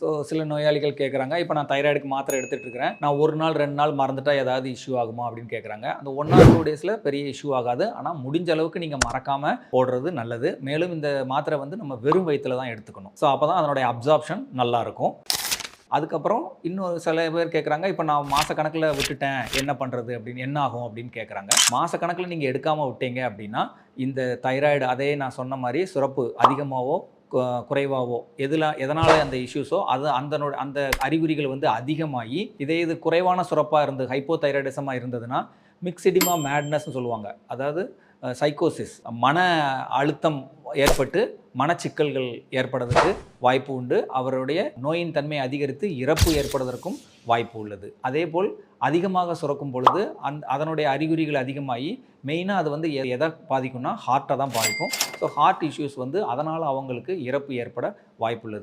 So சில நோயாளிகள் கேட்குறாங்க இப்போ நான் தைராய்டுக்கு மாத்திரை எடுத்துகிட்டு இருக்கிறேன் நான் ஒரு நாள் ரெண்டு நாள் மறந்துட்டா ஏதாவது இஷ்யூ ஆகுமா அப்படின்னு கேட்குறாங்க அந்த ஒன் ஆர் டூ டேஸில் பெரிய இஷ்யூ ஆகாது. ஆனால் முடிஞ்ச அளவுக்கு நீங்கள் மறக்காமல் போடுறது நல்லது. மேலும் இந்த மாத்திரை வந்து நம்ம வெறும் வயிற்றில் தான் எடுத்துக்கணும். ஸோ அப்போ தான் அதனுடைய அப்சார்ப்ஷன் நல்லாயிருக்கும் அதுக்கப்புறம் இன்னொரு சில பேர் கேட்குறாங்க இப்போ நான் மாதக்கணக்கில் விட்டுட்டேன். என்ன பண்ணுறது அப்படின்னு என்ன ஆகும் அப்படின்னு கேட்குறாங்க மாதக்கணக்கில் நீங்கள் எடுக்காமல் விட்டீங்க அப்படின்னா இந்த தைராய்டு அதே நான் சொன்ன மாதிரி சுரப்பு அதிகமாகவோ குறைவாவோ எதில் எதனால் அந்த இஷ்யூஸோ அது அந்த அந்த அறிகுறிகள் வந்து அதிகமாகி இதே இது குறைவான சுரப்பாக இருந்து ஹைப்போதைராய்டிசமாக இருந்ததுன்னா மிக்சிடிமா மேட்னஸ்னு சொல்லுவாங்க. அதாவது சைக்கோசிஸ் மன அழுத்தம் ஏற்பட்டு மனச்சிக்கல்கள் ஏற்படுறதுக்கு வாய்ப்பு உண்டு. அவருடைய நோயின் தன்மை அதிகரித்து இறப்பு ஏற்படுவதற்கும் வாய்ப்பு உள்ளது. அதே போல் அதிகமாக சுரக்கும் பொழுது அந் அதனுடைய அறிகுறிகள் அதிகமாகி மெயினாக அது வந்து எதை பாதிக்கும்னா ஹார்ட்டை தான் பாதிக்கும். ஸோ ஹார்ட் இஷ்யூஸ் வந்து அதனால் அவங்களுக்கு இறப்பு ஏற்பட வாய்ப்புள்ளது.